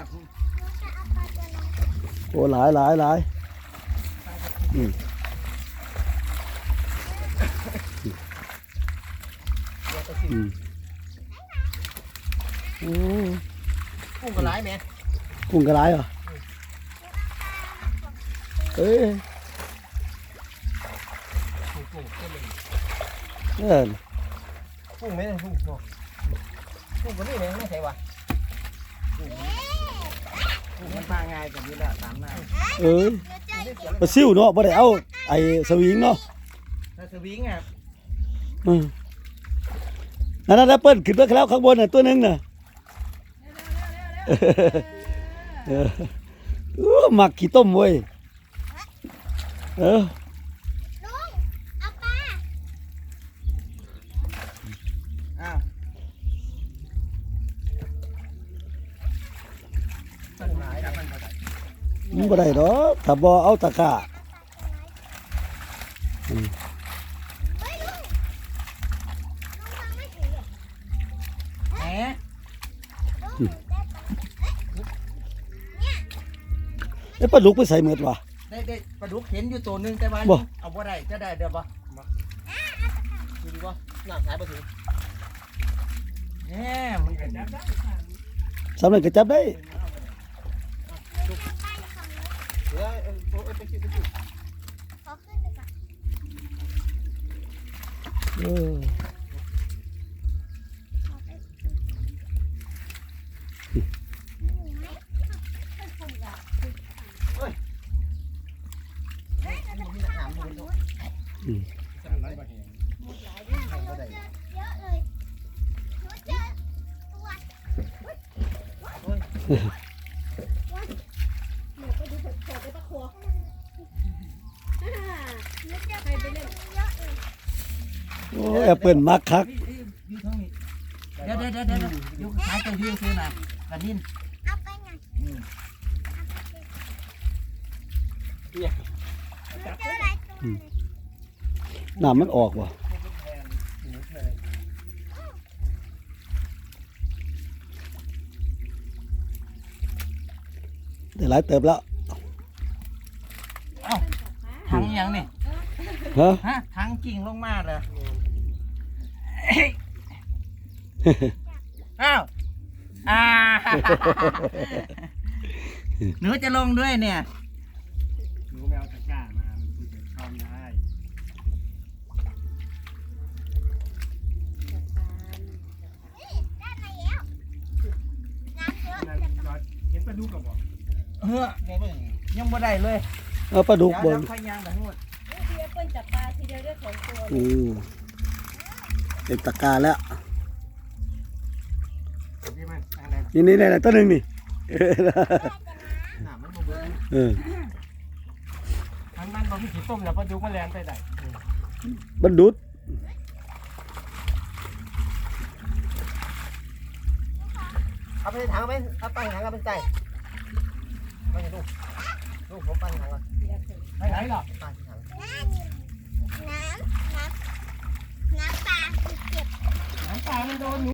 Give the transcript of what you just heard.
จากโอ้หลายหลายหลายอืมเดี๋ยวก็สิอืมโอ้กุ้งก็ร้ายแม่กุ้งกระไรเหรอเอ้ยกุ้งกุ้งเต็มเลยเออกุ้งไหมเนี่ยกุ้งเนาะกุ้งคนนี้แม่ไม่ใช่วะกุ้งกุ้ง มันมาง่ายกว่านี้ละตามหน้าเอ้ยปลาซิวเนาะบ่ได้เอาไอ้สวิงเนาะถ้าสวิงอะอืมนั่นนั่นแอปเปิ้ลขึ้นไปแล้วข้างบนน่ะตัวหนึงน่ะเออเออหมักขี้ต้มเว้ยเอออ้าวมันหลายมันก็ได้ มันบ่ได้ดอกถ้าบ่เอาตะกร้าแหมไอ้ปลาดุกไปใส่หมดว่ะได้ได้ปลาดุกเห็นอยู่ตัวหนึงแต่ว่าบ่ เอาบ่ได้จะได้เดี๋ยวบ่บ่ดูดิบ่หน้าสายบ่ถึงแหมมันก็จับได้สำเร็จก็จับได้ โอ้ยไปคิดไปคิด เออ มีหน้าหามดูดูจับได้บ่เห็นให้บ่ได้โอ้ย โอ้แอปเปิลมักคักเดี๋ยวเดี๋ยวเดี๋ยวเดี๋ยวอยู่ขายตัวยืนซื้อน่ะกระดินอืมน้ำมันออกวะได้หลายเติบแล้วเอ้าถังยังนี่ฮะฮะถังกิ่งลงมาเลย อ้าว อ่า หนูจะลงด้วยเนี่ย หนูไม่เอาตะกร้ามามันคือจะเข้าได้นั่นจอดเห็นปลาดุกกับบอกเฮ้อยังบ่ได้เลยเอาปลาดุกบเดี๋ยวนเดี๋ยวค่อยย่างแบบนู้นพี่แอปเปิ้ลจับปลาทีเดียวได้สองตัวอืมเต็มตะกร้าแล้ว ใช่ไหม อะไรนี่นี่นี่ตัวหนึ่งนี่เออหนามันบ่เบิ่งเออทางนั้นเราไม่ขีดต้มแล้วปลาดุกมันแรงไปได้บรรดุดเอาไปถังเอาไปเอาตั้งถังเอาไปใส่ไม่ใช่ลูกลูกผมปั้นถังก่อนไปไหนหรอปั้นถังน้ำตามันโดนหนู